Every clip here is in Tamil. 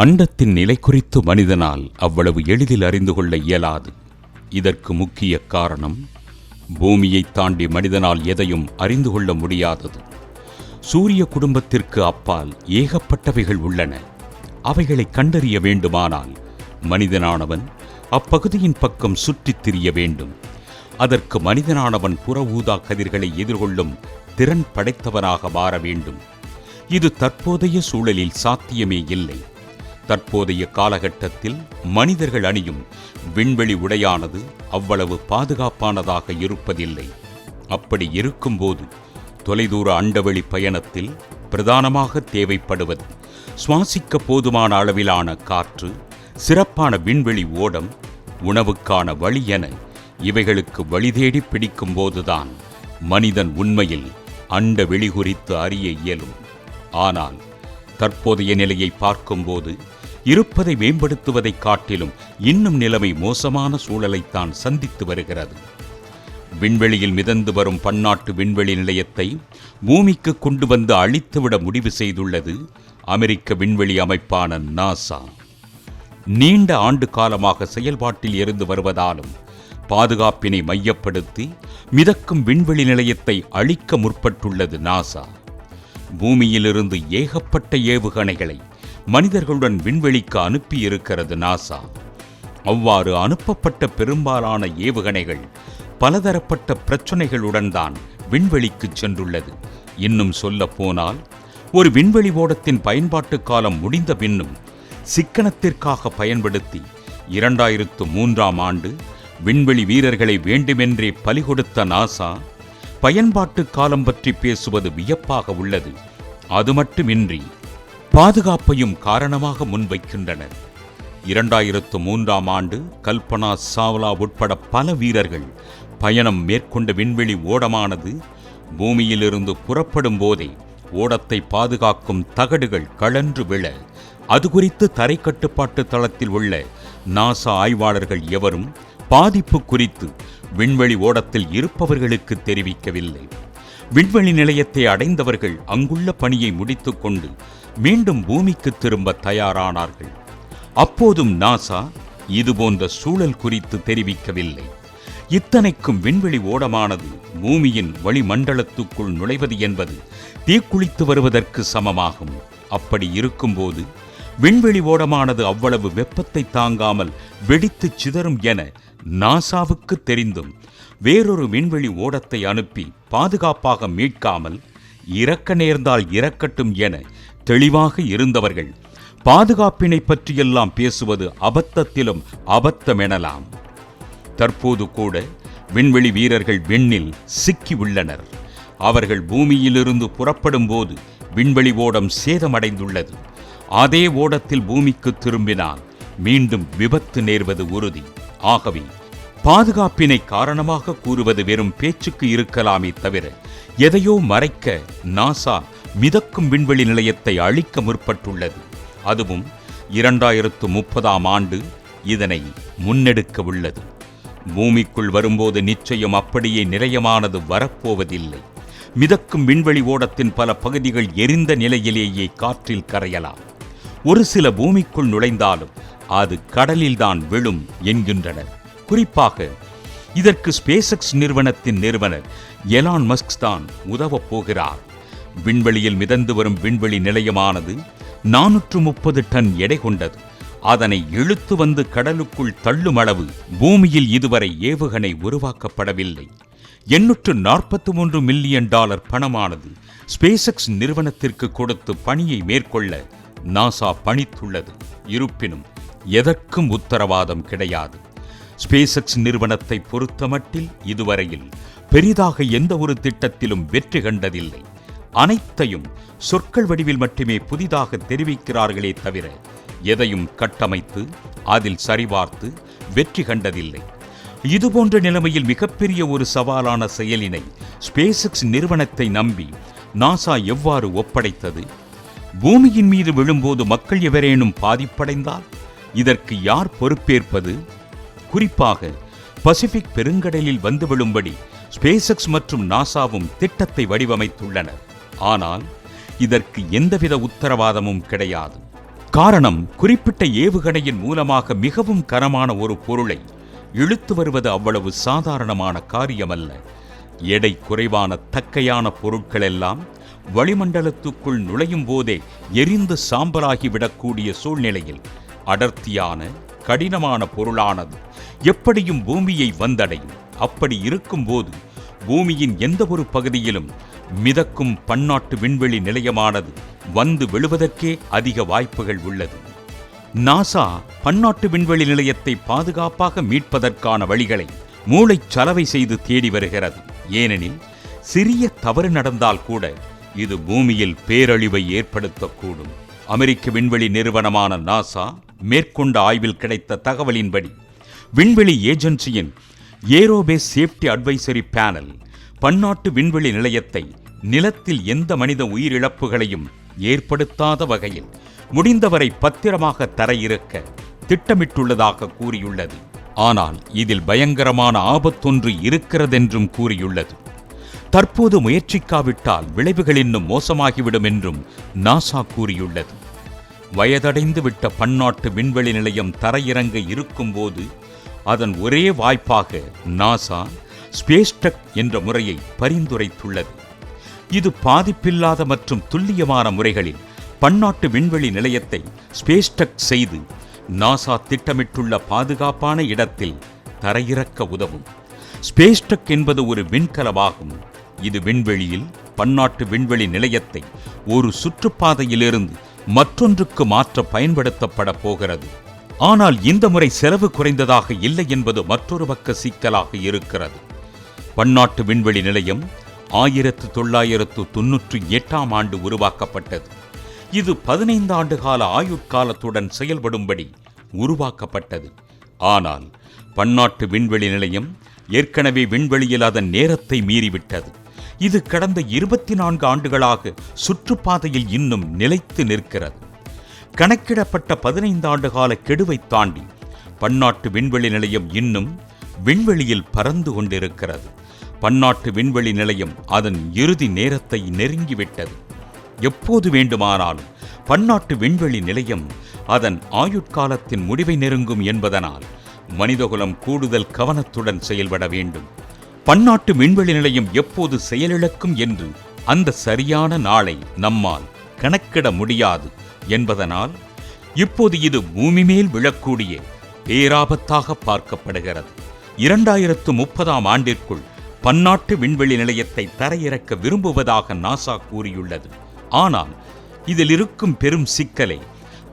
அண்டத்தின் நிலை குறித்து மனிதனால் அவ்வளவு எளிதில் அறிந்து கொள்ள இயலாது. இதற்கு முக்கிய காரணம் பூமியை தாண்டி மனிதனால் எதையும் அறிந்து கொள்ள முடியாதது. சூரிய குடும்பத்திற்கு அப்பால் ஏகப்பட்டவைகள் உள்ளன. அவைகளை கண்டறிய வேண்டுமானால் மனிதனானவன் அப்பகுதியின் பக்கம் சுற்றித் திரிய வேண்டும். அதற்கு மனிதனானவன் புற ஊதா கதிர்களை எதிர்கொள்ளும் திறன் படைத்தவனாக மாற வேண்டும். இது தற்போதைய சூழலில் சாத்தியமே இல்லை. தற்போதைய காலகட்டத்தில் மனிதர்கள் அணியும் விண்வெளி உடையானது அவ்வளவு பாதுகாப்பானதாக இருப்பதில்லை. அப்படி இருக்கும்போது தொலைதூர அண்டவெளி பயணத்தில் பிரதானமாக தேவைப்படுவது சுவாசிக்க போதுமான அளவிலான காற்று சிறப்பான விண்வெளி ஓடம் உணவுக்கான வழி என இவைகளுக்கு வழி தேடி பிடிக்கும் போதுதான் மனிதன் உண்மையில் அண்ட வெளி குறித்து அறிய இயலும். ஆனால் தற்போதைய நிலையை பார்க்கும்போது இருப்பதை மேம்படுத்துவதைக் காட்டிலும் இன்னும் நிலைமை மோசமான சூழலைத்தான் சந்தித்து வருகிறது. விண்வெளியில் மிதந்து வரும் பன்னாட்டு விண்வெளி நிலையத்தை பூமிக்கு கொண்டு வந்து அழித்துவிட முடிவு செய்துள்ளது அமெரிக்க விண்வெளி அமைப்பான நாசா. நீண்ட ஆண்டு காலமாக செயல்பாட்டில் இருந்து வருவதாலும் பாதுகாப்பினை மையப்படுத்தி மிதக்கும் விண்வெளி நிலையத்தை அழிக்க முற்பட்டுள்ளது நாசா. பூமியிலிருந்து ஏகப்பட்ட ஏவுகணைகளை மனிதர்களுடன் விண்வெளிக்கு அனுப்பியிருக்கிறது நாசா. அவ்வாறு அனுப்பப்பட்ட பெரும்பாலான ஏவுகணைகள் பலதரப்பட்ட பிரச்சனைகளுடன் தான் விண்வெளிக்கு சென்றுள்ளது. இன்னும் சொல்ல போனால் ஒரு விண்வெளி ஓடத்தின் பயன்பாட்டு காலம் முடிந்த பின்னும் சிக்கனத்திற்காக பயன்படுத்தி இரண்டாயிரத்து மூன்றாம் ஆண்டு விண்வெளி வீரர்களை வேண்டுமென்றே பலிகொடுத்த நாசா பயன்பாட்டு காலம் பற்றி பேசுவது வியப்பாக உள்ளது. அது மட்டுமின்றி பாதுகாப்பையும் காரணமாக முன்வைக்கின்றனர். இரண்டாயிரத்து மூன்றாம் ஆண்டு கல்பனா சாவ்லா உட்பட பல வீரர்கள் பயணம் மேற்கொண்ட விண்வெளி ஓடமானது பூமியிலிருந்து புறப்படும் போதே ஓடத்தை பாதுகாக்கும் தகடுகள் கழன்று விழ அது குறித்து தரை கட்டுப்பாட்டு தளத்தில் உள்ள நாசா ஆய்வாளர்கள் எவரும் பாதிப்பு குறித்து விண்வெளி ஓடத்தில் இருப்பவர்களுக்கு தெரிவிக்கவில்லை. விண்வெளி நிலையத்தை அடைந்தவர்கள் அங்குள்ள பணியை முடித்துக்கொண்டு மீண்டும் பூமிக்கு திரும்ப தயாரானார்கள். அப்போதும் நாசா இதுபோன்ற சூழல் குறித்து தெரிவிக்கவில்லை. இத்தனைக்கும் விண்வெளி ஓடமானது பூமியின் வளிமண்டலத்துக்குள் நுழைவது என்பது தீக்குளித்து வருவதற்கு சமமாகும். அப்படி இருக்கும்போது விண்வெளி ஓடமானது அவ்வளவு வெப்பத்தை தாங்காமல் வெடித்துச் சிதறும் என நாசாவுக்கு தெரிந்தும் வேறொரு விண்வெளி ஓடத்தை அனுப்பி பாதுகாப்பாக மீட்காமல் இறக்க நேர்ந்தால் இறக்கட்டும் என தெளிவாக இருந்தவர்கள். பாதுகாப்பினை பற்றியெல்லாம் பேசுவது அபத்தத்திலும் அபத்தமெனலாம். தற்போது கூட விண்வெளி வீரர்கள் விண்ணில் சிக்கி உள்ளனர். அவர்கள் பூமியிலிருந்து புறப்படும் போது விண்வெளி ஓடம் சேதமடைந்துள்ளது. அதே ஓடத்தில் பூமிக்கு திரும்பினால் மீண்டும் விபத்து நேர்வது உறுதி. ஆகவே பாதுகாப்பினை காரணமாக கூறுவது வெறும் பேச்சுக்கு இருக்கலாமே தவிர எதையோ மறைக்க நாசா மிதக்கும் விண்வெளி நிலையத்தை அழிக்க முற்பட்டுள்ளது. அதுவும் இரண்டாயிரத்து முப்பதாம் ஆண்டு இதனை முன்னெடுக்க உள்ளது பூமிக்குள் வரும்போது நிச்சயம் அப்படியே நிலையமானது வரப்போவதில்லை. மிதக்கும் விண்வெளி ஓடத்தின் பல பகுதிகள் எரிந்த நிலையிலேயே காற்றில் கரையலாம். ஒரு சில பூமிக்குள் நுழைந்தாலும் அது கடலில்தான் விழும் என்கின்றனர். குறிப்பாக இதற்கு ஸ்பேசக்ஸ் நிறுவனத்தின் நிறுவனர் எலான் மஸ்க் தான் உதவப் போகிறார். விண்வெளியில் மிதந்து வரும் விண்வெளி நிலையமானது நானூற்று முப்பது டன் எடை கொண்டது. அதனை இழுத்து வந்து கடலுக்குள் தள்ளும் அளவு பூமியில் இதுவரை ஏவுகணை உருவாக்கப்படவில்லை. எண்ணூற்று நாற்பத்தி மூன்று மில்லியன் டாலர் பணமானது ஸ்பேசக்ஸ் நிறுவனத்திற்கு கொடுத்து பணியை மேற்கொள்ள நாசா பணித்துள்ளது. இருப்பினும் எதற்கும் உத்தரவாதம் கிடையாது. ஸ்பேசக்ஸ் நிறுவனத்தை பொறுத்தமட்டில் இதுவரையில் பெரிதாக எந்த ஒரு திட்டத்திலும் வெற்றி கண்டதில்லை. அனைத்தையும் சொற்கள் வடிவில் மட்டுமே புதிதாக தெரிவிக்கிறார்களே தவிர எதையும் கட்டமைத்து அதில் சரிபார்த்து வெற்றி கண்டதில்லை. இதுபோன்ற நிலைமையில் மிகப்பெரிய ஒரு சவாலான செயலினை ஸ்பேசக்ஸ் நிறுவனத்தை நம்பி நாசா எவ்வாறு ஒப்படைத்தது? பூமியின் மீது விழும்போது மக்கள் எவரேனும் பாதிப்படைந்தால் இதற்கு யார் பொறுப்பேற்பது? குறிப்பாக பசிபிக் பெருங்கடலில் வந்து விழும்படி ஸ்பேசக்ஸ் மற்றும் நாசாவும் திட்டத்தை வடிவமைத்துள்ளனர். ஆனால் இதற்கு எந்தவித உத்தரவாதமும் கிடையாது. காரணம் குறிப்பிட்ட ஏவுகணையின் மூலமாக மிகவும் கனமான ஒரு பொருளை இழுத்து வருவது அவ்வளவு சாதாரணமான காரியமல்ல. எடை குறைவான தக்கையான பொருட்களெல்லாம் வளிமண்டலத்துக்குள் நுழையும் போதே எரிந்து சாம்பலாகிவிடக்கூடிய சூழ்நிலையில் அடர்த்தியான கடினமான பொருளானது. எப்படியும் பூமியை வந்தடையும். அப்படி இருக்கும்போது பூமியின் எந்த ஒரு பகுதியிலும் மிதக்கும் பன்னாட்டு விண்வெளி நிலையமானது வந்து விழுவதற்கே அதிக வாய்ப்புகள் உள்ளது. நாசா பன்னாட்டு விண்வெளி நிலையத்தை பாதுகாப்பாக மீட்பதற்கான வழிகளை மூளைச்சலவை செய்து தேடி வருகிறது. ஏனெனில் சிறிய தவறு நடந்தால் கூட இது பூமியில் பேரழிவை ஏற்படுத்தக்கூடும். அமெரிக்க விண்வெளி நிறுவனமான நாசா மேற்கொண்ட ஆய்வில் கிடைத்த தகவலின்படி விண்வெளி ஏஜென்சியின் ஏரோபேஸ் சேஃப்டி அட்வைசரி பேனல் பன்னாட்டு விண்வெளி நிலையத்தை நிலத்தில் எந்த மனித உயிரிழப்புகளையும் ஏற்படுத்தாத வகையில் முடிந்தவரை பத்திரமாக தரையிறக்க திட்டமிட்டுள்ளதாக கூறியுள்ளது. ஆனால் இதில் பயங்கரமான ஆபத்தொன்று இருக்கிறதென்றும் கூறியுள்ளது. தற்போது முயற்சிக்காவிட்டால் விளைவுகள் இன்னும் மோசமாகிவிடும் என்றும் நாசா கூறியுள்ளது. வயதடைந்து விட்ட பன்னாட்டு விண்வெளி நிலையம் தரையிறங்க இருக்கும்போது அதன் ஒரே வாய்ப்பாக நாசா ஸ்பேஸ்டெக் என்ற முறையை பரிந்துரைத்துள்ளது. இது பாதிப்பில்லாத மற்றும் துல்லியமான முறைகளில் பன்னாட்டு விண்வெளி நிலையத்தை ஸ்பேஸ்டெக் செய்து நாசா திட்டமிட்டுள்ள பாதுகாப்பான இடத்தில் தரையிறக்க உதவும். ஸ்பேஸ்டெக் என்பது ஒரு விண்கலமாகும். இது விண்வெளியில் பன்னாட்டு விண்வெளி நிலையத்தை ஒரு சுற்றுப்பாதையிலிருந்து மற்றொன்றுக்கு மாற்ற பயன்படுத்தப்பட போகிறது. ஆனால் இந்த முறை செலவு குறைந்ததாக இல்லை என்பது மற்றொரு பக்க சிக்கலாக இருக்கிறது. பன்னாட்டு விண்வெளி நிலையம் ஆயிரத்து தொள்ளாயிரத்து தொன்னூற்றி எட்டாம் ஆண்டு உருவாக்கப்பட்டது. இது பதினைந்து ஆண்டு கால ஆயுட்காலத்துடன் செயல்படும்படி உருவாக்கப்பட்டது. ஆனால் பன்னாட்டு விண்வெளி நிலையம் ஏற்கனவே விண்வெளியில் அதன் நேரத்தை மீறிவிட்டது. இது கடந்த இருபத்தி நான்கு ஆண்டுகளாக சுற்றுப்பாதையில் இன்னும் நிலைத்து நிற்கிறது. கணக்கிடப்பட்ட பதினைந்து ஆண்டு கால கெடுவை தாண்டி பன்னாட்டு விண்வெளி நிலையம் இன்னும் விண்வெளியில் பறந்து கொண்டிருக்கிறது. பன்னாட்டு விண்வெளி நிலையம் அதன் இறுதி நேரத்தை நெருங்கிவிட்டது. எப்போது வேண்டுமானாலும் பன்னாட்டு விண்வெளி நிலையம் அதன் ஆயுட்காலத்தின் முடிவை நெருங்கும் என்பதனால் மனிதகுலம் கூடுதல் கவனத்துடன் செயல்பட வேண்டும். பன்னாட்டு விண்வெளி நிலையம் எப்போது செயலிழக்கும் என்று அந்த சரியான நாளை நம்மால் கணக்கிட முடியாது என்பதனால் இப்போது இது பூமி மேல் விழக்கூடிய பேராபத்தாக பார்க்கப்படுகிறது. இரண்டாயிரத்து முப்பதாம் ஆண்டிற்குள் பன்னாட்டு விண்வெளி நிலையத்தை தரையிறக்க விரும்புவதாக நாசா கூறியுள்ளது. ஆனால் இதில் இருக்கும் பெரும் சிக்கலை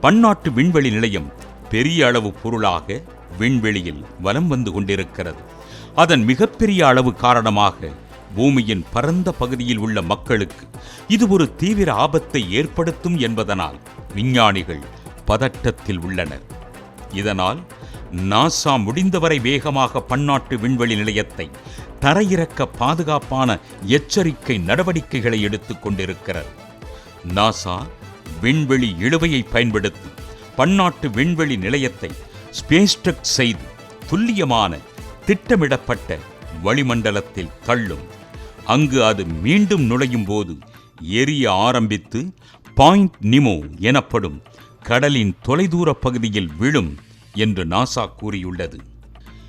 பன்னாட்டு விண்வெளி நிலையம் பெரிய அளவு பொருளாக விண்வெளியில் வலம் வந்து கொண்டிருக்கிறது. அதன் மிகப்பெரிய அளவு காரணமாக பூமியின் பரந்த பகுதியில் உள்ள மக்களுக்கு இது ஒரு தீவிர ஆபத்தை ஏற்படுத்தும் என்பதனால் விஞ்ஞானிகள் பதட்டத்தில் உள்ளனர். இதனால் நாசா முடிந்தவரை வேகமாக பன்னாட்டு விண்வெளி நிலையத்தை தரையிறக்க பாதுகாப்பான எச்சரிக்கை நடவடிக்கைகளை எடுத்துக் கொண்டிருக்கிறது. நாசா விண்வெளி இழுவையை பயன்படுத்தி பன்னாட்டு விண்வெளி நிலையத்தை ஸ்பேஸ்டெக் செய்து துல்லியமான திட்டமிடப்பட்ட வளிமண்டலத்தில் தள்ளும். அங்கு அது மீண்டும் நுழையும் போது எரிய ஆரம்பித்து பாயிண்ட் நிமோ எனப்படும் கடலின் தொலைதூர பகுதியில் விழும் என்று நாசா கூறியுள்ளது.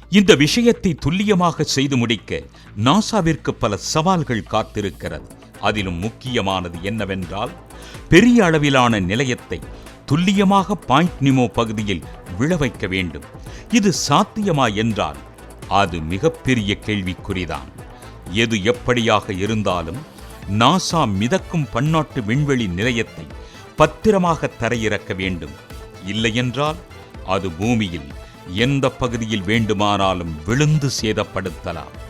இந்த விஷயத்தை துல்லியமாக செய்து முடிக்க நாசாவிற்கு பல சவால்கள் காத்திருக்கிறது. அதிலும் முக்கியமானது என்னவென்றால் பெரிய அளவிலான நிலையத்தை துல்லியமாக பாயிண்ட் நிமோ பகுதியில் விழ வைக்க வேண்டும். இது சாத்தியமா என்றால் அது மிகப்பெரிய கேள்விக்குறிதான். எது எப்படியாக இருந்தாலும் நாசா மிதக்கும் பன்னாட்டு விண்வெளி நிலையத்தை பத்திரமாக தரையிறக்க வேண்டும். இல்லையென்றால் அது பூமியில் எந்த பகுதியில் வேண்டுமானாலும் விழுந்து சேதப்படுத்தலாம்.